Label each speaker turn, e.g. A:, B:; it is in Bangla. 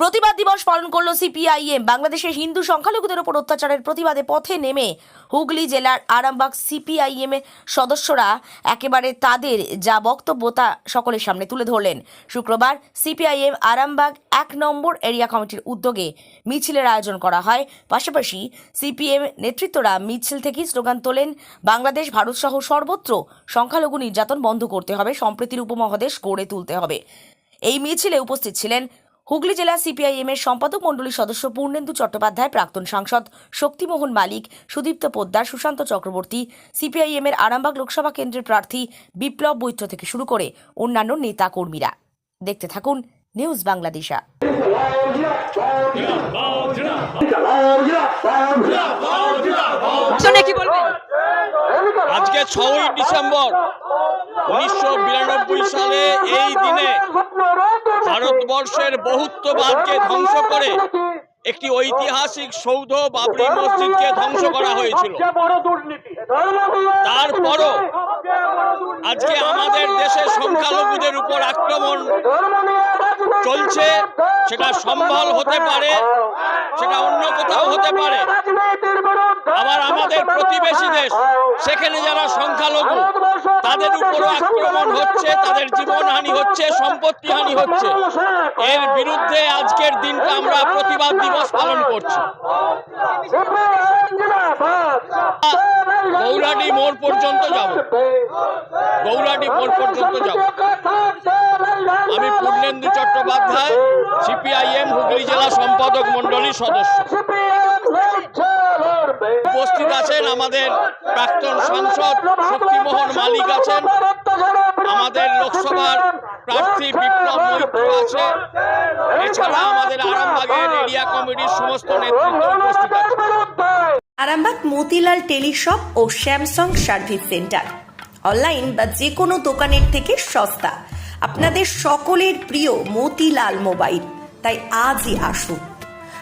A: প্রতিবাদ দিবস পালন করল সিপিআইএম। বাংলাদেশের হিন্দু সংখ্যালঘুদের ওপর অত্যাচারের প্রতিবাদে পথে নেমে হুগলি জেলার আরামবাগ সিপিআইএম সদস্যরা একেবারে তাদের যা বক্তব্য তা সকলের সামনে তুলে ধরলেন। শুক্রবার সিপিআইএম আরামবাগ এক নম্বর এরিয়া কমিটির উদ্যোগে মিছিলের আয়োজন করা হয়। পাশাপাশি সিপিএম নেতৃত্বরা মিছিল থেকেই স্লোগান তোলেন, বাংলাদেশ ভারতসহ সর্বত্র সংখ্যালঘু নির্যাতন বন্ধ করতে হবে, সম্প্রীতির উপমহাদেশ গড়ে তুলতে হবে। এই মিছিলে উপস্থিত ছিলেন হুগলি জেলা সিপিআইএম এর সম্পাদক মণ্ডলীর সদস্য পূর্ণেন্দু চট্টোপাধ্যায়, প্রাক্তন সাংসদ শক্তিমোহন মালিক, সুদীপ্ত পোদ্দার, সুশান্ত চক্রবর্তী, সিপিআইএম এর আরামবাগ লোকসভা কেন্দ্রের প্রার্থী বিপ্লব বৈত্র থেকে শুরু করে অন্যান্য নেতা কর্মীরা দেখতে থাকুন নিউজ বাংলাদেশা।
B: কি বলবেন
C: আজকে ছয়ই ডিসেম্বর, উনিশশো বিরানব্বই সালে এই দিনে ভারতবর্ষের বহুত্ববাদকে ধ্বংস করে একটি ঐতিহাসিক সৌধ বাবরি মসজিদকে ধ্বংস করা হয়েছিল। তারপরও আজকে আমাদের দেশে সংখ্যালঘুদের উপর আক্রমণ চলছে, সেটা সম্ভল হতে পারে, সেটা অন্য কোথাও হতে পারে। আবার আমাদের প্রতিবেশী দেশ সেখানে যারা সংখ্যালঘু তাদের উপর আক্রমণ হচ্ছে তাদের জীবনহানি হচ্ছে সম্পত্তি হানি হচ্ছে। এর বিরুদ্ধে আজকের দিনটা আমরা প্রতিবাদ দিবস পালন করছি। গৌরাডি মোড় পর্যন্ত যাব। গৌরাডি মোড় পর্যন্ত যাব। আমি পূর্ণেন্দু চট্টোপাধ্যায় সিপিআইএম হুগলি জেলা সম্পাদক মণ্ডলীর সদস্য। উপস্থিত আছেন আমাদের প্রাক্তন সাংসদ শক্তিমোহন মালিক আছেন। আমাদের লোকসভার প্রার্থী বিপ্লব মৈত্র আছে। এছাড়া আমাদের আরামবাগের এরিয়া কমিটির সমস্ত নেতৃত্ব উপস্থিত আছে।
D: আরামবাগ মতিলাল টেলিশপ ও স্যামসাং সার্ভিস সেন্টার। অনলাইন বা যে কোনো দোকানের থেকে সস্তা। আপনাদের সকলের প্রিয় মতিলাল মোবাইল। তাই আজই আসুন।